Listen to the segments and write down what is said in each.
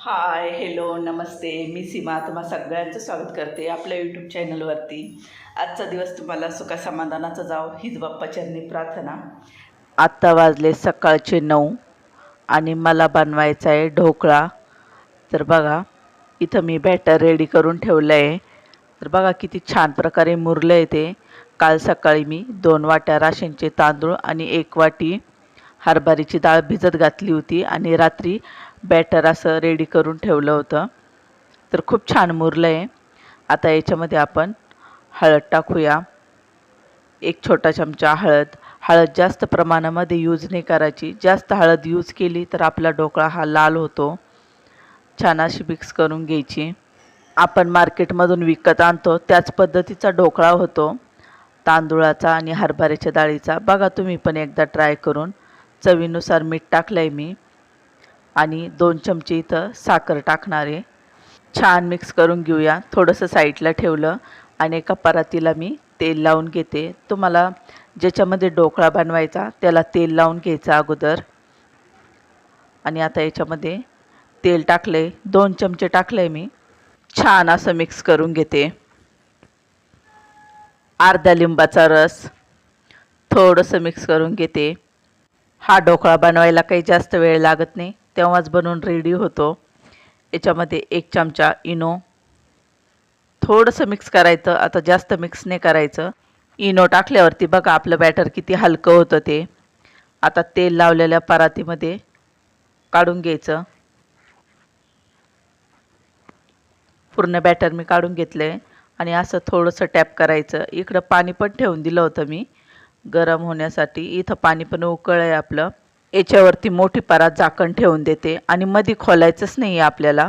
Hi hello नमस्ते. मी सीमा. तुम्हा सगळ्यांचं स्वागत करते आपल्या यूट्यूब चॅनलवरती आजचा दिवस तुम्हाला सुखासमाधानाचा जाव हीच बाप्पाचरणी प्रार्थना. आत्ता वाजले सकाळचे नऊ आणि मला बनवायचा आहे ढोकळा. तर बघा इथं मी बॅटर रेडी करून ठेवलं आहे. तर बघा किती छान प्रकारे मुरलं आहे ते. काल सकाळी मी दोन वाट्या राशनचे तांदूळ आणि एक वाटी हरभऱ्याची डाळ भिजत घातली होती आणि रात्री बॅटर असं रेडी करून ठेवलं होतं. तर खूप छान मुरलं आहे आता याच्यामध्ये आपण हळद टाकूया. एक छोटा चमचा हळद. हळद जास्त प्रमाणामध्ये यूज नाही करायची. जास्त हळद यूज केली तर आपला ढोकळा हा लाल होतो. छान अशी मिक्स करून घ्यायची. आपण मार्केटमधून विकत आणतो. त्याच पद्धतीचा ढोकळा होतो. तांदूळाचा आणि हरभऱ्याच्या डाळीचा. बघा तुम्ही पण एकदा ट्राय करून. चवीनुसार मीठ टाकलं आहे मी. आणि दोन चमचे इथं साखर टाकणार. आहे छान मिक्स करून घेऊया. थोडंसं साईडला ठेवलं आणि एका परातीला मी तेल लावून घेते. तुम्हाला ज्याच्यामध्ये ढोकळा बनवायचा त्याला तेल लावून घ्यायचं अगोदर. आणि आता याच्यामध्ये तेल टाकले दोन चमचे टाकले मी. छान असं मिक्स करून घेते. अर्धा लिंबाचा रस. थोडंसं मिक्स करून घेते. हा ढोकळा बनवायला काही जास्त वेळ लागत नाही. तेव्हाच बनवून रेडी होतो. याच्यामध्ये एक चमचा इनो. थोडंसं मिक्स करायचं आता जास्त मिक्स नाही करायचं. इनो टाकल्यावरती बघा आपलं बॅटर किती हलकं होतं ते. आता तेल लावलेल्या परातीमध्ये काढून घ्यायचं. पूर्ण बॅटर मी काढून घेतलं आहे आणि असं थोडंसं टॅप करायचं. इकडं पाणी पण ठेवून दिलं होतं मी. गरम होण्यासाठी. इथं पाणी पण उकळ आहे आपलं. याच्यावरती मोठी परात झाकण ठेवून देते आणि मध्ये खोलायचंच नाही आहे आपल्याला.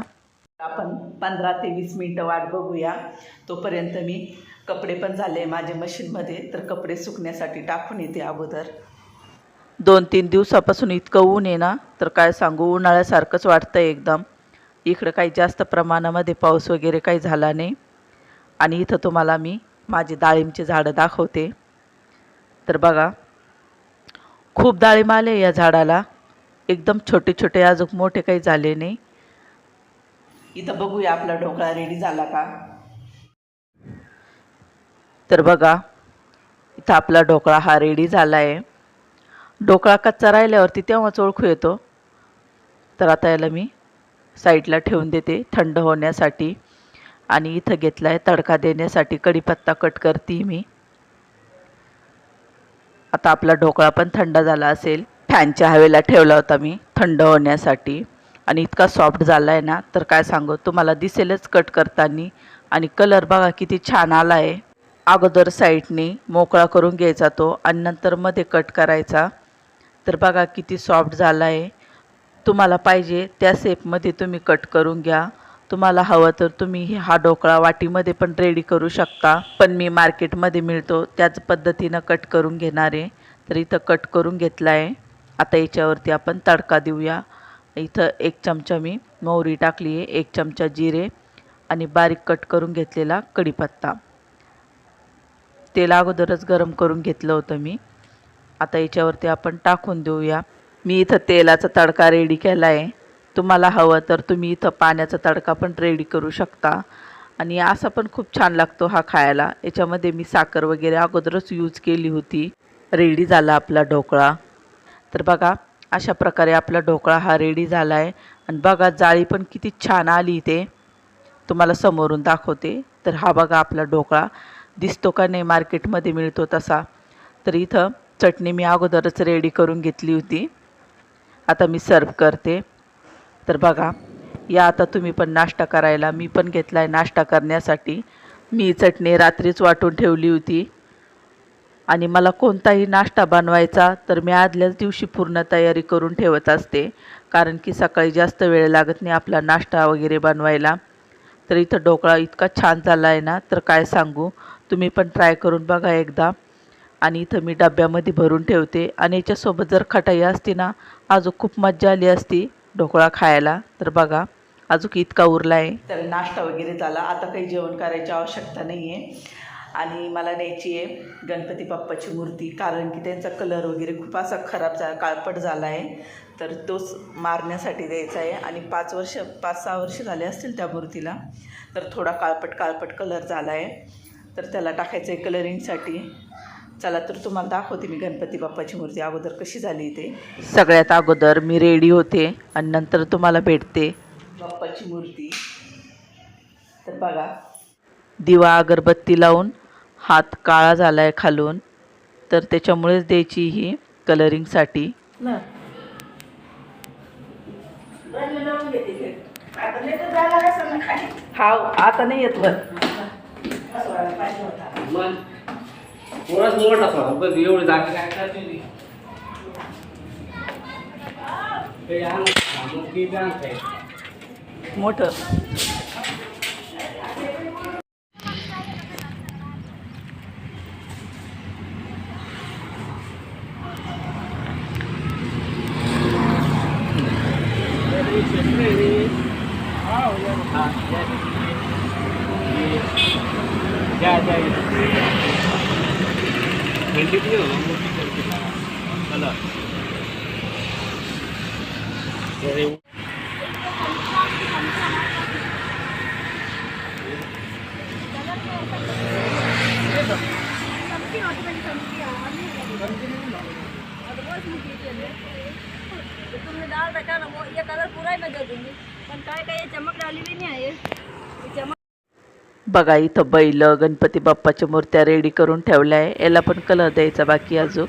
आपण पंधरा ते वीस मिनटं वाट बघूया. तोपर्यंत मी कपडे पण झाले माझे मशीनमध्ये तर कपडे सुकण्यासाठी टाकून येते अगोदर. दोन तीन दिवसापासून इतकं ऊन आहे ना तर काय सांगू उन्हाळ्यासारखंच वाटतं एकदम. इकडं काही जास्त प्रमाणामध्ये पाऊस वगैरे काही झाला नाही. आणि इथं तुम्हाला मी माझी डाळिंबची झाडं दाखवते. तर बघा खूप डाळिंब आले या झाडाला. एकदम छोटे छोटे अजून मोठे काही झाले नाही. इथं बघूया आपला ढोकळा रेडी झाला का? तर बघा इथं आपला ढोकळा हा रेडी झाला आहे ढोकळा कच्चा राहिल्यावरती तेव्हाच ओळखू येतो. तर आता याला मी साईडला ठेवून देते थंड होण्यासाठी. आणि इथं घेतला आहे तडका देण्यासाठी कढीपत्ता कट करते मी. आता आपला ढोकळा पण थंड झाला असेल. फॅनच्या हवेला ठेवला होता मी थंड होण्यासाठी. आणि इतका सॉफ्ट झाला आहे ना तर काय सांगू तुम्हाला दिसेलच कट करताना. आणि कलर बघा किती छान आला आहे अगोदर साईडने मोकळा करून घ्यायचा तो आणि नंतर मध्ये कट करायचा. तर बघा किती सॉफ्ट झाला आहे तुम्हाला पाहिजे त्या शेपमध्ये तुम्ही कट करून घ्या. तुम्हाला हवं तर तुम्ही हा ढोकळा वाटीमध्ये पण रेडी करू शकता. पण मी मार्केटमध्ये मिळतो त्याच पद्धतीनं कट करून घेणार आहे. तर इथं कट करून घेतला आहे आता याच्यावरती आपण तडका देऊया. इथं एक चमचा मी मोहरी टाकली आहे एक चमचा जिरे आणि बारीक कट करून घेतलेला कढीपत्ता. तेल अगोदरच गरम करून घेतलं होतं मी. आता याच्यावरती आपण टाकून देऊया. मी इथं तेलाचा तडका रेडी केला आहे तुम्हाला हवं तर तुम्ही इथं पाण्याचा तडका पण रेडी करू शकता. आणि असा पण खूप छान लागतो हा खायला. याच्यामध्ये मी साखर वगैरे अगोदरच यूज केली होती. रेडी झाला आपला ढोकळा. तर बघा अशा प्रकारे आपला ढोकळा हा रेडी झाला आहे आणि बघा जाळी पण किती छान आली इथे. तुम्हाला समोरून दाखवते. तर हा बघा आपला ढोकळा. दिसतो का नाही मार्केटमध्ये मिळतो तसा. तर इथं चटणी मी अगोदरच रेडी करून घेतली होती. आता मी सर्व करते. तर बघा या आता तुम्ही पण नाश्ता करायला मी पण घेतला आहे नाश्ता करण्यासाठी. मी चटणी रात्रीच वाटून ठेवली होती. आणि मला कोणताही नाश्ता बनवायचा तर मी आदल्याच दिवशी पूर्ण तयारी करून ठेवत असते. कारण की सकाळी जास्त वेळ लागत नाही आपला नाश्ता वगैरे बनवायला. तर इथं ढोकळा इतका छान झाला आहे ना तर काय सांगू? तुम्ही पण ट्राय करून बघा एकदा. आणि इथं मी डब्यामध्ये भरून ठेवते. आणि याच्यासोबत जर खटाई असती ना अजून खूप मज्जा आली असती. ढोकळा खायला. तर बघा अजून इतका उरला आहे तर नाश्ता वगैरे झाला. आता काही जेवण करायची आवश्यकता नाही आहे आणि मला न्यायची आहे गणपती बाप्पाची मूर्ती कारण की त्यांचा कलर वगैरे खूप असा खराब झाला काळपट झाला आहे तर तोच मारण्यासाठी द्यायचा आहे. आणि पाच वर्ष पाच सहा वर्ष झाले असतील त्या मूर्तीला तर थोडा काळपट काळपट कलर झाला आहे तर त्याला टाकायचं आहे कलरिंगसाठी चला तर तुम्हाला दाखवते मी गणपती बाप्पाची मूर्ती. अगोदर कशी झाली ते. सगळ्यात अगोदर मी रेडी होते आणि नंतर तुम्हाला भेटते. बाप्पाची मूर्ती. तर बघा. दिवा अगरबत्ती लावून हात काळा झाला आहे खालून. तर त्याच्यामुळेच द्यायची ही कलरिंगसाठी हा आता नाही येत वर. मग थोडाच मोठा थोडा बघ एवढी जागा काय करते ती? ते आण, मग ती बी आणताय. मोठं हा, द्या, द्या. थंडीत नाही होणार, मोठी थंडी लावा. चला. अरे, तुम्ही डाळ टाका ना मग ये कलर पुरा आहे ना तुम्ही पण काय काय चमक डालेली नाही आहे ही चमक बघा इथं बैल गणपती बाप्पाच्या मूर्त्या रेडी करून ठेवल्या आहे. याला पण कलर द्यायचा बाकी अजून.